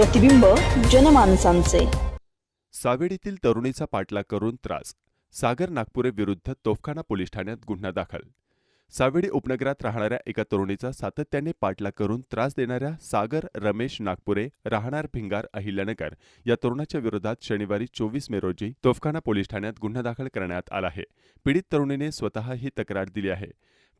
प्रतिबिंब जनमानसांचे. सावेडीतील तरुणीचा पाठलाग करून त्रास. सागर नागपुरे विरुद्ध तोफखाना पोलीस ठाण्यात गुन्हा दाखल. सावेडी उपनगरात राहणाऱ्या एका तरुणीचा सातत्याने पाठलाग करून त्रास देणाऱ्या सागर रमेश नागपुरे राहणार भिंगार अहिल्यानगर या तरुणाच्या विरोधात शनिवारी चोवीस मे रोजी तोफखाना पोलीस ठाण्यात गुन्हा दाखल करण्यात आला आहे. पीडित तरुणीने स्वतः ही तक्रार दिली आहे.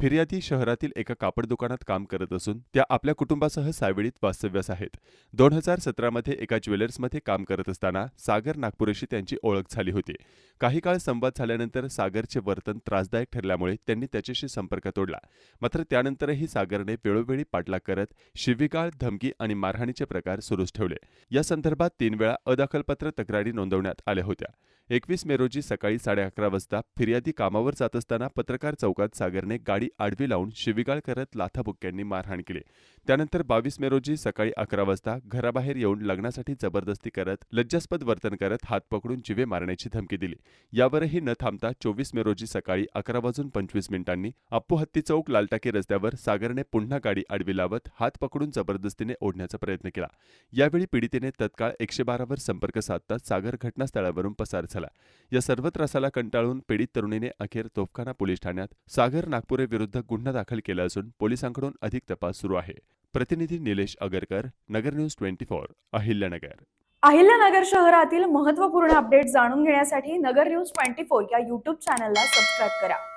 फिर्यादी शहरातील एका कापड दुकानात काम करत असून त्या आपल्या कुटुंबासह सावेळीत वास्तव्यास आहेत. दोन हजार सतरामध्ये एका ज्वेलर्समध्ये काम करत असताना सागर नागपुरेशी त्यांची ओळख झाली होती. काही काळ संवाद झाल्यानंतर सागरचे वर्तन त्रासदायक ठरल्यामुळे त्यांनी त्याच्याशी संपर्क तोडला. मात्र त्यानंतरही सागरने वेळोवेळी पाठलाग करत शिवीगाळ धमकी आणि मारहाणीचे प्रकार सुरूच ठेवले. या संदर्भात तीन वेळा अदाखलपत्र तक्रारी नोंदवण्यात आल्या होत्या. एकवीस मे रोजी सकाळी साडे अकरा वाजता फिर्यादी कामावर जात असताना पत्रकार चौकात सागरने गाडी आडवी लावून शिवीगाळ करत लाथाबुक्क्यांनी मारहाण केली. त्यानंतर बावीस मे रोजी सकाळी अकरा वाजता घराबाहेर येऊन लग्नासाठी जबरदस्ती करत लज्जास्पद वर्तन करत हात पकडून जिवे मारण्याची धमकी दिली. यावरही न थांबता चोवीस मे रोजी सकाळी अकरा वाजून पंचवीस मिनिटांनी अप्पू हत्ती चौक लालटाकी रस्त्यावर सागरने पुन्हा गाडी आडवी लावत हात पकडून जबरदस्तीने ओढण्याचा प्रयत्न केला. यावेळी पीडितेने तत्काळ एकशे बारावर संपर्क साधताच सागर घटनास्थळावरून पसार झाला. झाला. या सर्व त्रासाला कंटाळून पीडित तरुणीने अखेर तोफखाना पोलीस ठाण्यात सागर नागपुरे विरुद्ध गुन्हा दाखल केला असून पोलिसांकडून अधिक तपास सुरू आहे. प्रतिनिधी Nilesh Agarkar Nagar news twenty four Ahilyanagar. Ahilyanagar शहरातील महत्त्वपूर्ण अपडेट जाणून घेण्यासाठी नगर न्यूज ट्वेंटी फोर या यूट्यूब चॅनलला सबस्क्राईब करा.